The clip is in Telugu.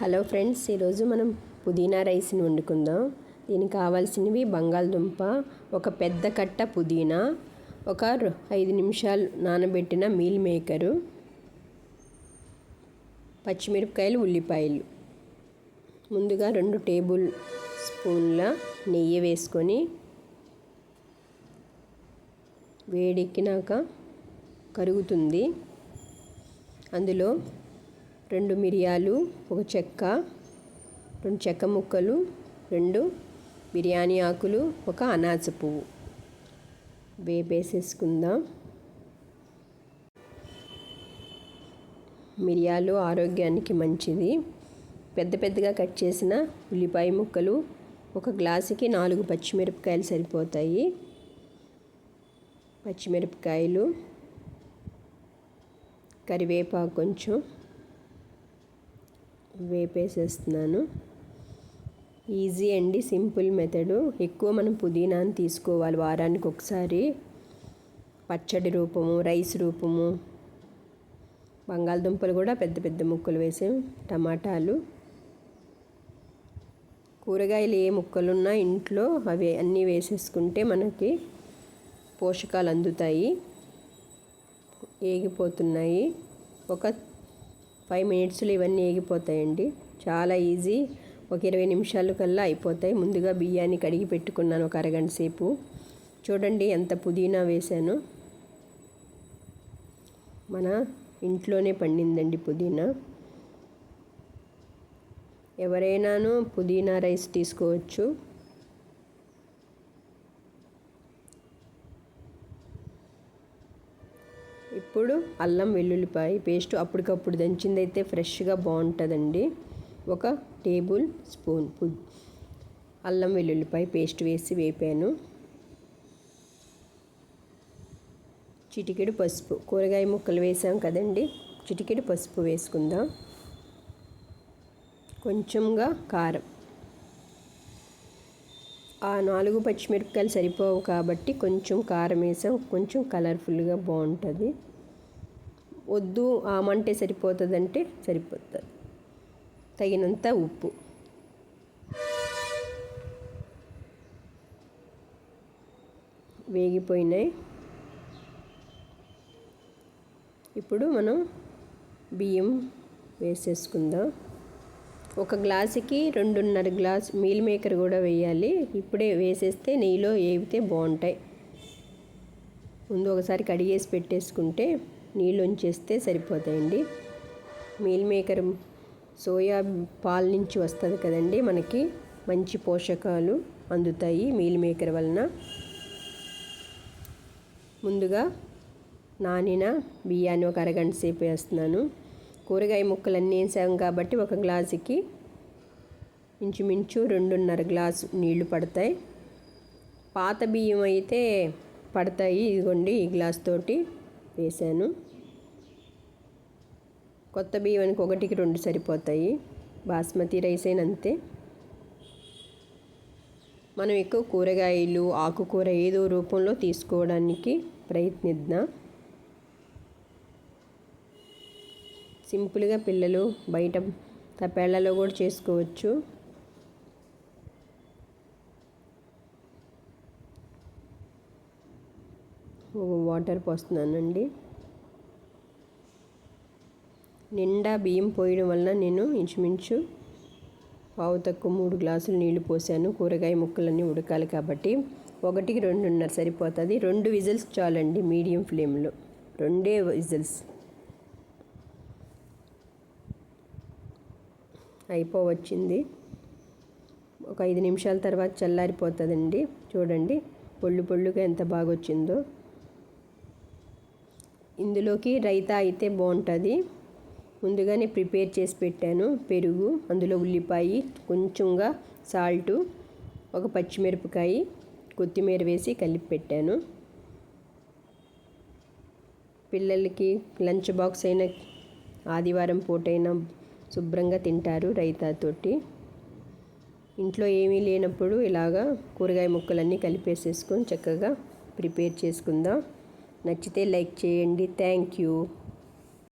హలో ఫ్రెండ్స్ ఈరోజు మనం పుదీనా రైస్ని వండుకుందాం. దీనికి కావాల్సినవి బంగాళదుంప ఒక పెద్ద కట్ట పుదీనా ఒక ఐదు నిమిషాలు నానబెట్టిన మీల్ మేకరు పచ్చిమిరపకాయలు ఉల్లిపాయలు. ముందుగా రెండు టేబుల్ స్పూన్ల నెయ్యి వేసుకొని వేడెక్కినాక కరుగుతుంది. అందులో రెండు మిరియాలు ఒక చెక్క రెండు చెక్క ముక్కలు రెండు బిర్యానీ ఆకులు ఒక అనాస పువ్వు. వేపేసేసుకుందాం. మిరియాలు ఆరోగ్యానికి మంచిది. పెద్ద పెద్దగా కట్ చేసిన ఉల్లిపాయ ముక్కలు ఒక గ్లాసుకి నాలుగు పచ్చిమిరపకాయలు సరిపోతాయి. పచ్చిమిరపకాయలు కరివేపాకు కొంచెం. వేపేసేస్తున్నాను. ఈజీ అండి సింపుల్ మెథడు. ఎక్కువ మనం పుదీనాని తీసుకోవాలి వారానికి ఒకసారి. పచ్చడి రూపము రైస్ రూపము బంగాళదుంపలు కూడా పెద్ద పెద్ద ముక్కలు వేసాం టమాటాలు. కూరగాయలు ఏ ముక్కలున్నా ఇంట్లో అవి అన్నీ వేసేసుకుంటే మనకి పోషకాలు అందుతాయి. ఏగిపోతున్నాయి. ఒక ఫైవ్ మినిట్స్లో ఇవన్నీ వేగిపోతాయండి చాలా ఈజీ. ఒక ఇరవై నిమిషాలు కల్లా అయిపోతాయి. ముందుగా బియ్యాన్ని కడిగి పెట్టుకున్నాను ఒక అరగంట సేపు. చూడండి ఎంత పుదీనా వేశాను. మన ఇంట్లోనే పండిందండి పుదీనా. ఎవరైనాను పుదీనా రైస్ తీసుకోవచ్చు. ఇప్పుడు అల్లం వెల్లుల్లిపాయ పేస్ట్ అప్పటికప్పుడు దంచింది అయితే ఫ్రెష్గా బాగుంటుందండి. ఒక టేబుల్ స్పూన్ అల్లం వెల్లుల్లిపాయ పేస్ట్ వేసి వేపాను. చిటికెడు పసుపు కూరగాయ ముక్కలు వేసాం కదండి. చిటికెడు పసుపు వేసుకుందాం. కొంచెంగా కారం. ఆ నాలుగు పచ్చిమిరపకాయలు సరిపోవు కాబట్టి కొంచెం కారం వేసాం. కొంచెం కలర్ఫుల్గా బాగుంటుంది. వద్దు ఆమంటే సరిపోతుందంటే సరిపోతుంది. తగినంత ఉప్పు. వేగిపోయినాయి. ఇప్పుడు మనం బియ్యం వేసేసుకుందాం. ఒక గ్లాసుకి రెండున్నర గ్లాస్ మీల్ మేకర్ కూడా వేయాలి. ఇప్పుడే వేసేస్తే నెయ్యిలో ఏవితే బాగుంటాయి. ముందు ఒకసారి కడిగేసి పెట్టేసుకుంటే నీళ్ళు ఉంచేస్తే సరిపోతాయండి. మీల్ మేకర్ సోయా పాల నుంచి వస్తుంది కదండి మనకి. మంచి పోషకాలు అందుతాయి మీల్ మేకర్ వలన. ముందుగా నానిన బియ్యాన్ని ఒక అరగంట సేపు వేస్తున్నాను. కూరగాయ ముక్కలన్నీ వేసాం కాబట్టి ఒక గ్లాసుకి ఇంచుమించు రెండున్నర గ్లాసు నీళ్ళు పడతాయి. పాత బియ్యం అయితే పడతాయి. ఇదిగోండి ఈ గ్లాస్ తోటి. వేసాను కొత్త బియ్యానికి ఒకటికి రెండు సరిపోతాయి. బాస్మతి రైస్ అయినా అంతే. మనం ఎక్కువ కూరగాయలు ఆకుకూర ఏదో రూపంలో తీసుకోవడానికి ప్రయత్నిద్దాం? సింపుల్గా పిల్లలు బయట తపేళ్ళలో కూడా చేసుకోవచ్చు. వాటర్ పోస్తున్నానండి. నిండా బియ్యం పోయడం వల్ల నేను ఇంచుమించు పావు తక్కువ మూడు గ్లాసులు నీళ్ళు పోసాను. కూరగాయ ముక్కలన్నీ ఉడకాలి కాబట్టి ఒకటికి రెండున్నర సరిపోతుంది. రెండు విజిల్స్ చాలండి మీడియం ఫ్లేమ్లో. రెండే విజిల్స్. అయిపోవచ్చింది. ఒక ఐదు నిమిషాల తర్వాత చల్లారిపోతుందండి. చూడండి పొళ్ళు పొళ్ళుగా ఎంత బాగా వచ్చిందో ఇందులోకి రైతా అయితే బాగుంటుంది. ముందుగానే ప్రిపేర్ చేసి పెట్టాను. పెరుగు అందులో ఉల్లిపాయ కొంచెంగా సాల్టు ఒక పచ్చిమిరపకాయ కొత్తిమీర వేసి కలిపి పెట్టాను. పిల్లలకి లంచ్ బాక్స్ అయిన ఆదివారం పూటైనా శుభ్రంగా తింటారు రైతాతోటి. ఇంట్లో ఏమీ లేనప్పుడు ఇలాగా కూరగాయ ముక్కలన్నీ కలిపేసేసుకొని చక్కగా ప్రిపేర్ చేసుకుందాం. నచ్చితే లైక్ చేయండి. Thank you.